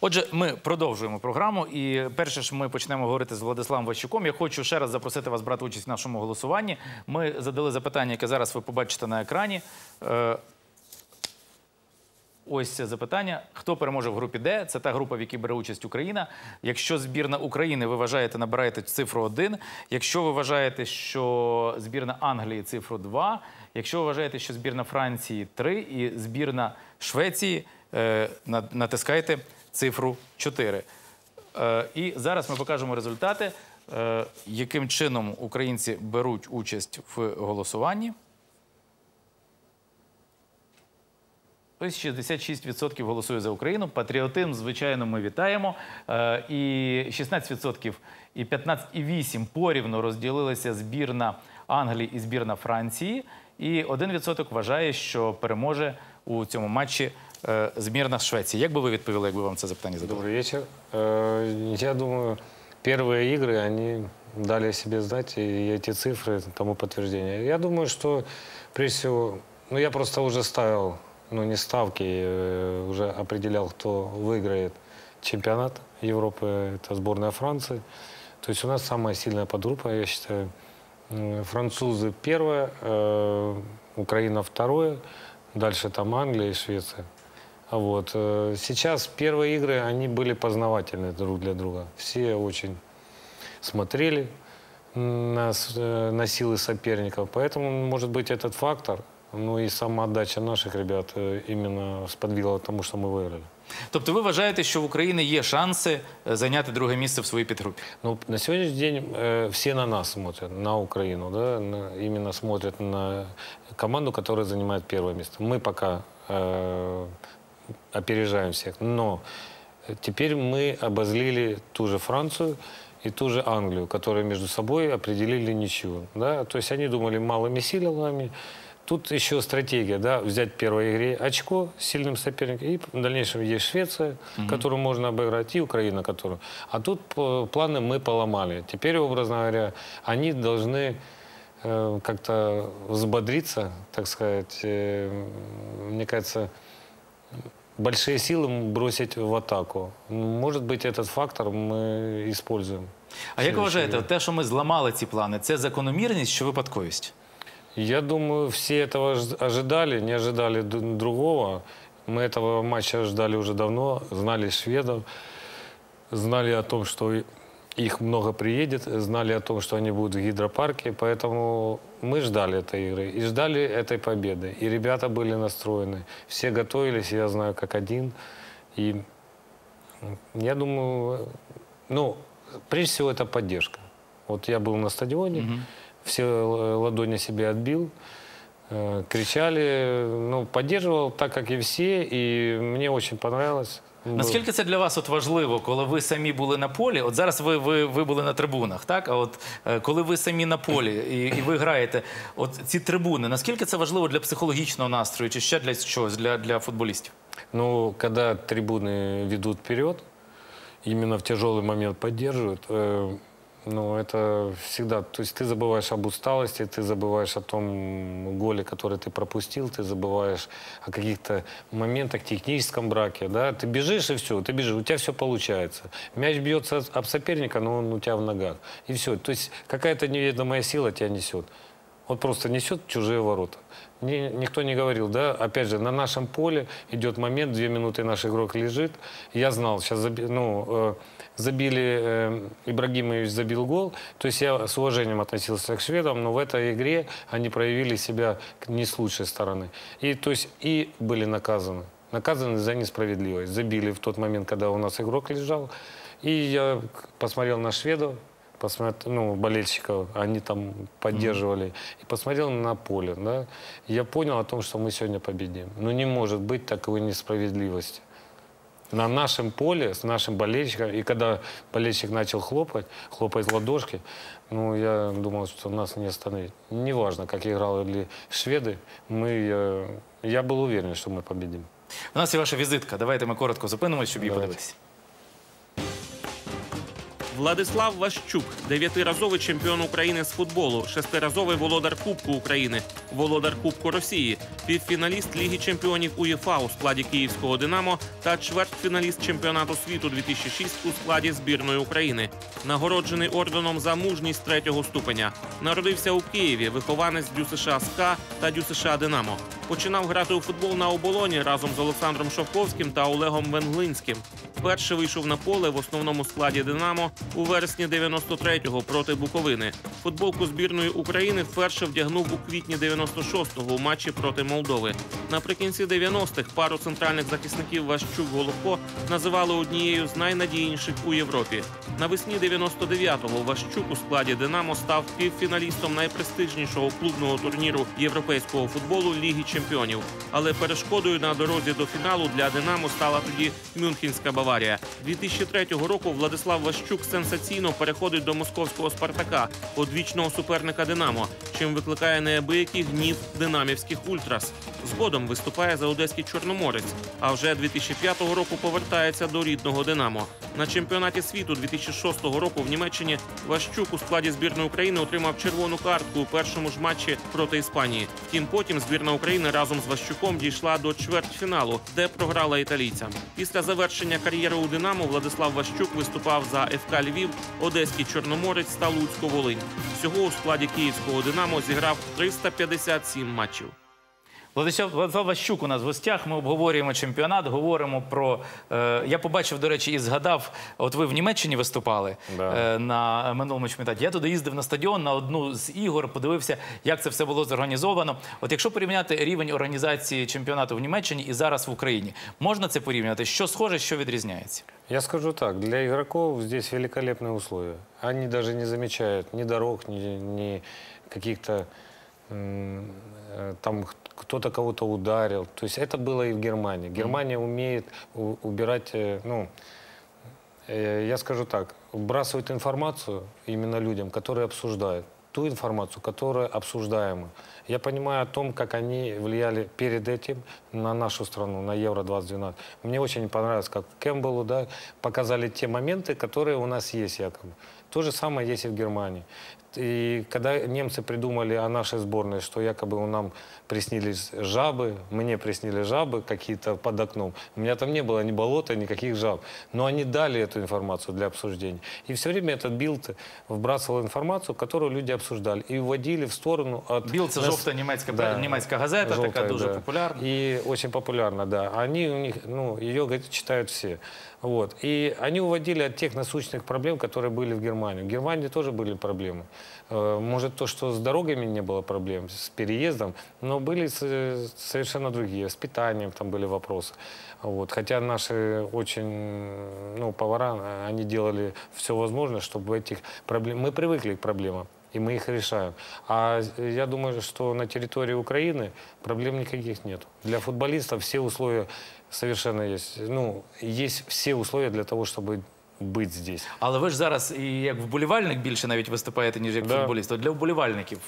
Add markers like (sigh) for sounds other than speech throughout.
Отже, ми продовжуємо програму. І перше ж ми почнемо говорити з Владиславом Ващуком. Я хочу ще раз запросити вас брати участь в нашому голосуванні. Ми задали запитання, яке зараз ви побачите на екрані. Е, Ось це запитання. Хто переможе в групі Д? Це та група, в якій бере участь Україна. Якщо збірна України ви вважаєте, набираєте цифру 1. Якщо ви вважаєте, що збірна Англії цифру 2. Якщо ви вважаєте, що збірна Франції 3 і збірна Швеції е, на- натискайте цифру 4. Е, і зараз ми покажемо результати, е, яким чином українці беруть участь в голосуванні. Ось 66% голосує за Україну. Патріотизм, звичайно, ми вітаємо. Е, І 16% і 15,8% порівну розділилися збірна Англії і збірна Франції. І 1% вважає, що переможе у цьому матчі е, збірна Швеції. Як би ви відповіли, якби вам це запитання задали? Добрый вечер. Э, Я думаю, первые игры, они дали о себе знать, и эти цифры тому подтверждение. Я думаю, что, прежде всего, ну, я просто уже ставил, ну, не ставки, э, уже определял, кто выиграет чемпионат Европы, это сборная Франции. То есть у нас самая сильная подгруппа, я считаю. М, Французы первое, э, Украина второе, дальше там Англия и Швеция. А Вот. э, Сейчас первые игры, они были познавательны друг для друга. Все очень смотрели на, с- э, на силы соперников. Поэтому, может быть, этот фактор, ну и самоотдача наших ребят э, именно сподвигла к тому, что мы выиграли. Тобто ви вважаєте, що в України є шанси е, зайняти друге місце в своїй підгрупі? Ну, на сегодняшний день э, все на нас смотрят, на Украину, да, на- именно смотрят на команду, которая занимает первое место. Мы пока э, опережаем всех, но теперь мы обозлили ту же Францию и ту же Англию, которые между собой определили ничью. Да? То есть они думали малыми силами. Тут еще стратегия, да, взять в первой игре очко с сильным соперником, и в дальнейшем есть Швеция, которую можно обыграть, и Украина, которую. А тут планы мы поломали. Теперь, образно говоря, они должны э, как-то взбодриться, так сказать. Э, мне кажется, большие силы бросить в атаку. Может быть, этот фактор мы используем. А як ви вважаєте, те, що ми зламали ці плани, це закономірність чи випадковість? Я думаю, все этого ж- ожидали, не ожидали д- другого. Мы этого матча ждали уже давно, знали шведов, знали о том, что и- их много приедет, знали о том, что они будут в гидропарке, поэтому мы ждали этой игры и ждали этой победы. И ребята были настроены, все готовились, я знаю, как один. И я думаю, ну, прежде всего, это поддержка. Вот я был на стадионе, все л- ладони себе отбил, э, кричали, ну, поддерживал так, как и все, и мне очень понравилось. Наскільки це для вас от важливо, коли ви самі були на полі? От зараз ви, ви, ви були на трибунах, так? А от е, коли ви самі на полі і, і ви граєте, от ці трибуни, наскільки це важливо для психологічного настрою чи ще для чогось, для, для футболістів? Ну, когда трибуны ведут вперед, именно в тяжелый момент поддерживают, э, ну, это всегда... То есть ты забываешь об усталости, ты забываешь о том голе, который ты пропустил, ты забываешь о каких-то моментах, техническом браке, да. Ты бежишь и все, ты бежишь, у тебя все получается. Мяч бьется об соперника, но он у тебя в ногах. И все. То есть какая-то неведомая сила тебя несет. Вот просто несет чужие ворота. Ни- никто не говорил, да, опять же, на нашем поле идет момент, две минуты наш игрок лежит. Я знал, сейчас ну, э, забили, э, Ибрагимович забил гол. То есть я с уважением относился к шведам, но в этой игре они проявили себя не с лучшей стороны. И, то есть, и были наказаны. Наказаны за несправедливость. Забили в тот момент, когда у нас игрок лежал. И я посмотрел на шведов, посмотрел, ну, болельщиков, они там поддерживали, и посмотрел на поле, да, я понял о том, что мы сегодня победим. Но не может быть такой несправедливости. На нашем поле, с нашим болельщиком, и когда болельщик начал хлопать, хлопать в ладошки, ну, я думал, что нас не остановить. Неважно, как играли шведы, мы, э, я был уверен, что мы победим. У нас є ваша візитка. Давайте ми коротко зупинимось, щоб її Давайте. подивитися. Владислав Ващук, дев'ятиразовий чемпіон України з футболу, шестиразовий володар Кубку України, володар Кубку Росії, півфіналіст Ліги чемпіонів УЄФА у складі Київського Динамо та чвертьфіналіст чемпіонату світу 2006 у складі збірної України. Нагороджений орденом за мужність третього ступеня. Народився у Києві, вихованець ДЮСШ СКА та ДЮСШ Динамо. Починав грати у футбол на оболоні разом з Олександром Шовковським та Олегом Венглинським. Вперше вийшов на поле в основному складі Динамо у вересні 93-го проти Буковини. Футболку збірної України вперше вдягнув у квітні 96-го у матчі проти Молдови. Наприкінці 90-х пару центральних захисників Ващук Головко називали однією з найнадійніших у Європі. Навесні 99-го Ващук у складі Динамо став півфіналістом найпрестижнішого клубного турніру європейського футболу Ліги Чемпіонів. Але перешкодою на дорозі до фіналу для Динамо стала тоді Мюнхенська Баварія. 2003 року Владислав Ващук сенсаційно переходить до московського Спартака, одвічного суперника Динамо, чим викликає неабиякий гнів динамівських ультрас. Згодом виступає за одеський Чорноморець. А вже 2005 року повертається до рідного Динамо. На чемпіонаті світу 2006 року в Німеччині Ващук у складі збірної України отримав червону картку у першому ж матчі проти Іспанії. Втім, потім збірна України разом з Ващуком дійшла до чвертьфіналу, де програла італійцям. Після завершення кар'єри у Динамо Владислав Ващук виступав за ФК Львів, Одеський Чорноморець та Луцьку Волинь. Всього у складі київського Динамо зіграв 357 матчів. Владислав Владислав Ващук у нас в гостях. Ми обговорюємо чемпіонат, говоримо про. Е, я побачив, до речі, і згадав. От ви в Німеччині виступали Да. е, на минулому чемпіонаті. Я туди їздив на стадіон на одну з ігор, подивився, як це все було зорганізовано. От якщо порівняти рівень організації чемпіонату в Німеччині і зараз в Україні, можна це порівняти? Що схоже, що відрізняється? Я скажу так, для игроков здесь великолепные условия. Они даже не замечают ни дорог, ни, ни каких-то э, там кто-то кого-то ударил. То есть это было и в Германии. Германия умеет убирать, э, ну, э, я скажу так, вбрасывать информацию именно людям, которые обсуждают ту информацию, которая обсуждаема. Я понимаю о том, как они влияли перед этим на нашу страну, на Евро-2012. Мне очень понравилось, как Кэмпбеллу да, показали те моменты, которые у нас есть якобы. То же самое есть и в Германии. И когда немцы придумали о нашей сборной, что якобы у нам приснились жабы, мне приснили жабы какие-то под окном, у меня там не было ни болота, никаких жаб. Но они дали эту информацию для обсуждения. И все время этот билд вбрасывал информацию, которую люди обсуждали. И уводили в сторону от... Біл це нас- жовта німецька Да. німецька газета, така Желтая, дуже да. популярна. И очень популярна, да. Они у них, ну, ее говорит, читают все. Вот. И они уводили от тех насущных проблем, которые были в Германии. В Германии тоже были проблемы. Э, Может, то, что с дорогами не было проблем, с переездом, но были с- совершенно другие. С питанием там были вопросы. Вот. Хотя наши очень, ну, повара, они делали все возможное, чтобы этих проблем... Мы привыкли к проблемам и мы их решаем. А я думаю, что на территории Украины проблем никаких нет. Для футболистов все условия совершенно есть. Ну, есть все условия для того, чтобы быть здесь. Але ви ж зараз і як вболівальник більше навіть виступаєте, ніж як Да. футболіст. От Для вболівальників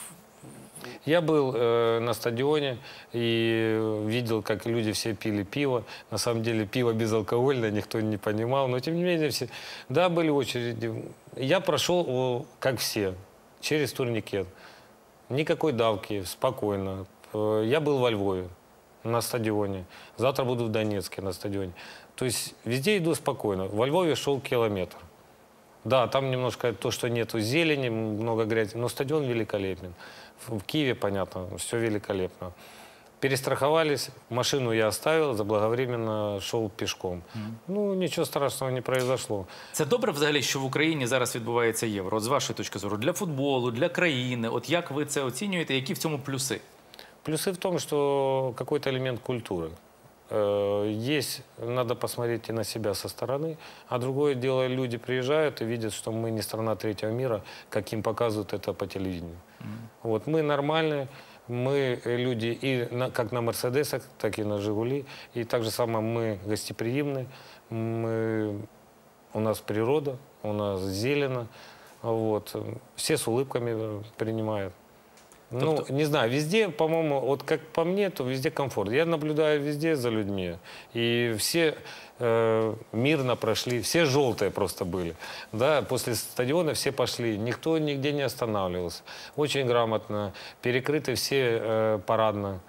Я был э, на стадионе и видел, как люди все пили пиво. На самом деле пиво безалкогольное, никто не понимал. Но тем не менее, все... да, были очереди. Я прошел, о, как все, через турникет. Никакой давки, спокойно. Э, Я был во Львове на стадионе. Завтра буду в Донецке на стадионе. То есть везде иду спокойно. Во Львове шел километр. Да, там немножко то, что нету зелени, много грязи, но стадион великолепен. В в Киеве, понятно, все великолепно. Перестраховались, машину я оставил, заблаговременно шел пешком. Ну, ничего страшного не произошло. це добре взагалі, що в Україні зараз відбувається євро. От з вашої точки зору, для футболу, для країни. От як ви це оцінюєте? Які в цьому плюси? Плюсы в том, что какой-то элемент культуры. Э, Есть, надо посмотреть и на себя со стороны, а другое дело, люди приезжают и видят, что мы не страна третьего мира, как им показывают это по телевидению. Вот мы нормальные, мы э, люди и на- как на Мерседесах, так и на Жигули, и так же самое мы гостеприимны, мы, у нас природа, у нас зелено, вот, все с улыбками принимают. Ну, не знаю, везде, по-моему, вот как по мне, то везде комфорт. Я наблюдаю везде за людьми. И все э, мирно прошли, все желтые просто были. Да, после стадиона все пошли, никто нигде не останавливался. Очень грамотно, перекрыты все э, парадно.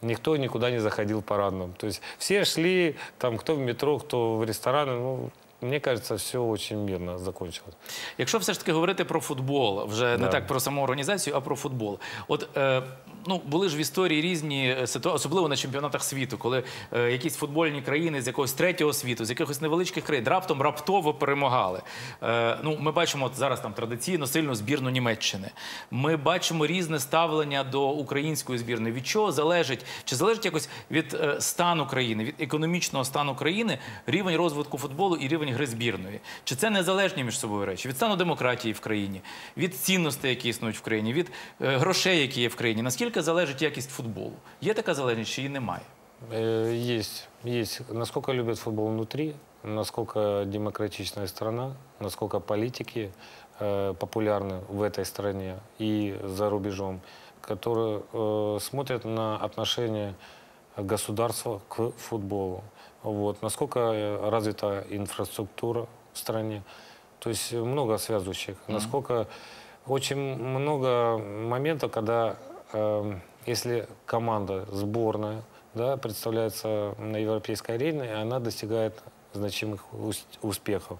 Никто никуда не заходил парадным. То есть все шли, там, кто в метро, кто в рестораны. Ну, мне кажеться, все дуже мирно закончилось. Якщо все ж таки говорити про футбол, вже не так про саму організацію, а про футбол. От е, ну були ж в історії різні ситуації, особливо на чемпіонатах світу, коли е, якісь футбольні країни з якогось третього світу, з якихось невеличких країн раптом раптово перемагали. Е, ну, ми бачимо от зараз там традиційно сильну збірну Німеччини. Ми бачимо різне ставлення до української збірної. Від чого залежить? Чи залежить якось від е, стану країни, від економічного стану країни, рівень розвитку футболу і рівень гри збірної? Чи це незалежні між собою речі? Від стану демократії в країні, від цінностей, які існують в країні, від е, грошей, які є в країні? Наскільки залежить якість футболу? Є така залежність чи її немає? Э, Есть, есть. Насколько любят футбол внутри, насколько демократичная страна, насколько политики э, популярны в этой стране и за рубежом, которые э, смотрят на отношение государства к футболу. Вот. Насколько э, развита инфраструктура в стране. То есть много связывающих. Насколько очень много моментов, когда э, если команда сборная да, представляется на европейской арене, и она достигает значимых ус- успехов.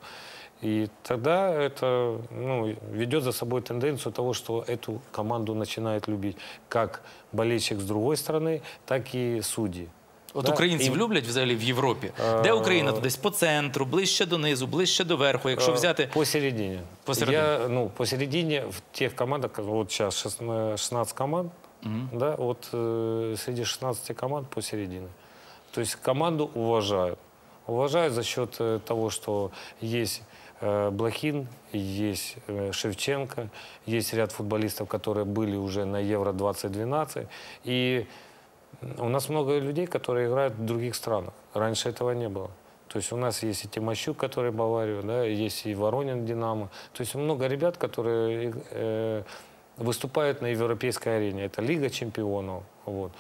И тогда это ну, ведет за собой тенденцию того, что эту команду начинают любить как болельщик с другой стороны, так и судьи. От Да, українців і- люблять взагалі в Європі. Де Україна? То десь по центру, ближче донизу, ближче до верху. Якщо Э, взяти Посередине. Посередине. Я, ну, посередине в тех командах, как вот сейчас 16 команд, да, вот э, среди 16 команд посередине. То есть команду уважают. Уважают за счет э, того, что есть э, Блохин, есть э, Шевченко, есть ряд футболистов, которые были уже на Евро-2012. И у нас много людей, которые играют в других странах. Раньше этого не было. То есть у нас есть и Тимощук, который Баварию, да, есть и Воронин Динамо. То есть много ребят, которые э, выступают на европейской арене. Это Лига чемпионов. Вот.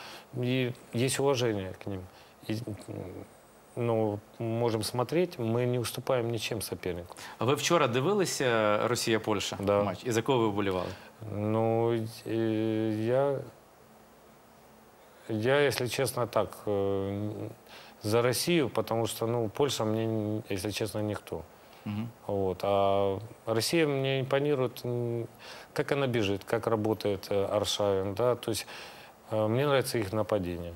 И есть уважение к ним. И, м, ну, можем смотреть, мы не уступаем ничем сопернику. А ви вчора дивилися Росія-Польща Да. матч? І за кого ви вболівали? Ну, э, я, я, если честно, так, э, за Россию, потому что, ну, Польша мне, если честно, Никто. Вот. А Россия мне импонирует, как она бежит, как работает э, Аршавин, да, то есть э, мне нравится их нападение.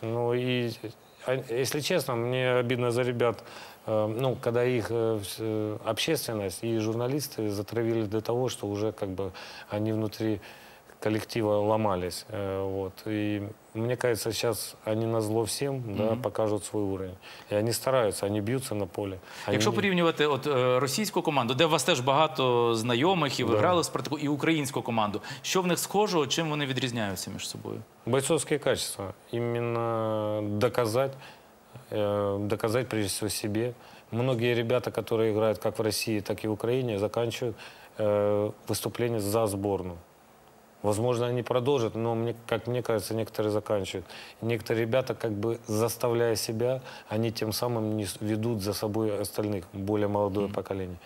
Ну и, а, если честно, мне обидно за ребят, э, ну, когда их общественность и журналисты затравили до того, что уже как бы они внутри коллектива ломались. э, Вот. И мне кажется, сейчас они на зло всем да, покажут свой уровень. И они стараются, они бьются на поле. Они Якщо не- порівнювати от е, російську команду, де у вас теж багато знайомих, і ви Да. грали в Спартаку, і українську команду, що в них схожого, чим вони відрізняються між собою? Бойцовские качества. Именно доказать, э, доказать прежде всего себе. Многие ребята, которые играют как в России, так и в Украине, заканчивают э, выступление за сборную. Возможно, они продолжат, но, мне, как мне кажется, некоторые заканчивают. Некоторые ребята, как бы заставляя себя, они тем самым не ведут за собой остальных, более молодое поколение.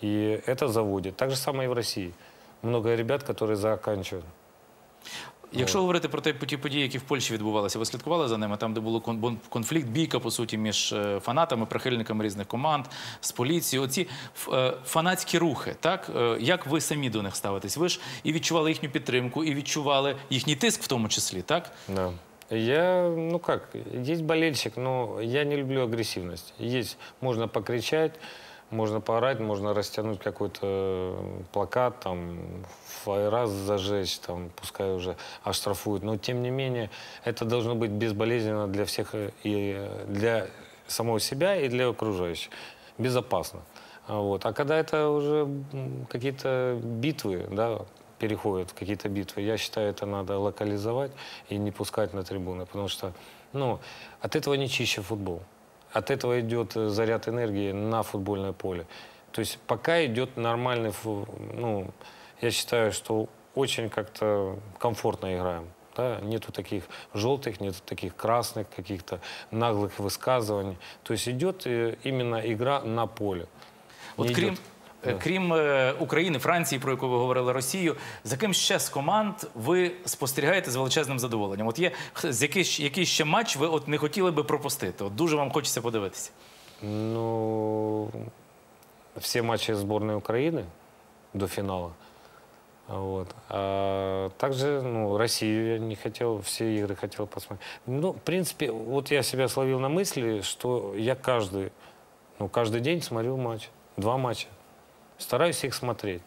И это заводит. Так же самое и в России. Много ребят, которые заканчивают. Якщо говорити про ті події, які в Польщі відбувалися, ви слідкували за ними, там, де було кон- конфлікт, бійка, по суті, між е, фанатами, прихильниками різних команд, з поліцією. Оці е, фанатські рухи, так? Е, Як ви самі до них ставитесь? Ви ж і відчували їхню підтримку, і відчували їхній тиск в тому числі, так? Да. Я, ну как, есть болельщик, но я не люблю агрессивность. Есть, можно покричать, можно поорать, можно растянуть какой-то плакат, там, фаераз зажечь, там, пускай уже оштрафуют. Но, тем не менее, это должно быть безболезненно для всех, э, и э, для самого себя и для окружающих. Безопасно. А Вот. А когда это уже какие-то битвы, да, переходят в какие-то битвы, я считаю, это надо локализовать и не пускать на трибуны, потому что, ну, от этого не чище футбол. От этого идет э, заряд энергии на футбольное поле. То есть пока идет нормальный, ну, я считаю, что очень как-то комфортно играем. Да? Нету таких желтых, нету таких красных, каких-то наглых высказываний. То есть идет э, именно игра на поле. От Не идет- крім е, України, Франції, про яку ви говорили, Росію, за ким ще з команд ви спостерігаєте з величезним задоволенням? От є х- з який, щ- який ще матч ви от не хотіли би пропустити? От дуже вам хочеться подивитися. Ну, все матчи сборной Украины до финала. Вот. А также, ну, Россию я не хотел, все игры хотел посмотреть. Ну, в принципе, вот я себя словил на мысли, что я каждый, ну, каждый день смотрю матч, два матча. Стараюсь их смотреть.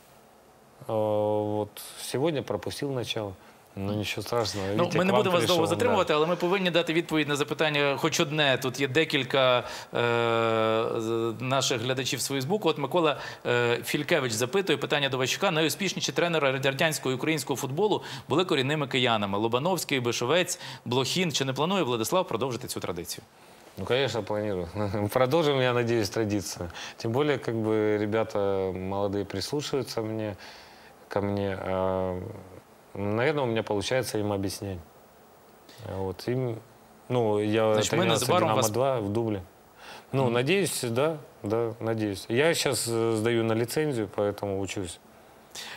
Вот сегодня пропустил начало. Ну, ничего страшного. Ну, ми не будемо вас довго пришел, да. затримувати, але ми повинні дати відповідь на запитання хоч одне. Тут є декілька е, наших глядачів з Фейсбуку. От Микола е, Фількевич запитує питання до Ващука. Найуспішніші тренери радянського і українського футболу були корінними киянами. Лобановський, Бишовець, Блохін. Чи не планує Владислав продовжити цю традицію? Ну, конечно, планирую. (laughs) Продолжим, я надеюсь, традицию. Тем более, как бы ребята молодые прислушиваются мне, ко мне. А, наверное, у меня получается им объяснять. А Вот им, ну, я Значит, мы тренировался незабаром «Динамо» вас- 2 в дубле. Ну, надеюсь, да, да, надеюсь. Я сейчас э, сдаю на лицензию, поэтому учусь.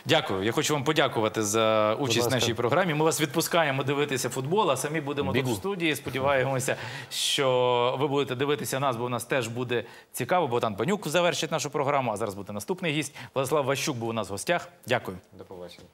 Дякую. Я хочу вам подякувати за участь в нашій програмі. Ми вас відпускаємо дивитися футбол, а самі будемо Бігу. тут в студії. Сподіваємося, що ви будете дивитися нас, бо у нас теж буде цікаво. Богдан Панюк завершить нашу програму. А зараз буде наступний гість. Владислав Ващук був у нас в гостях. Дякую. До побачення.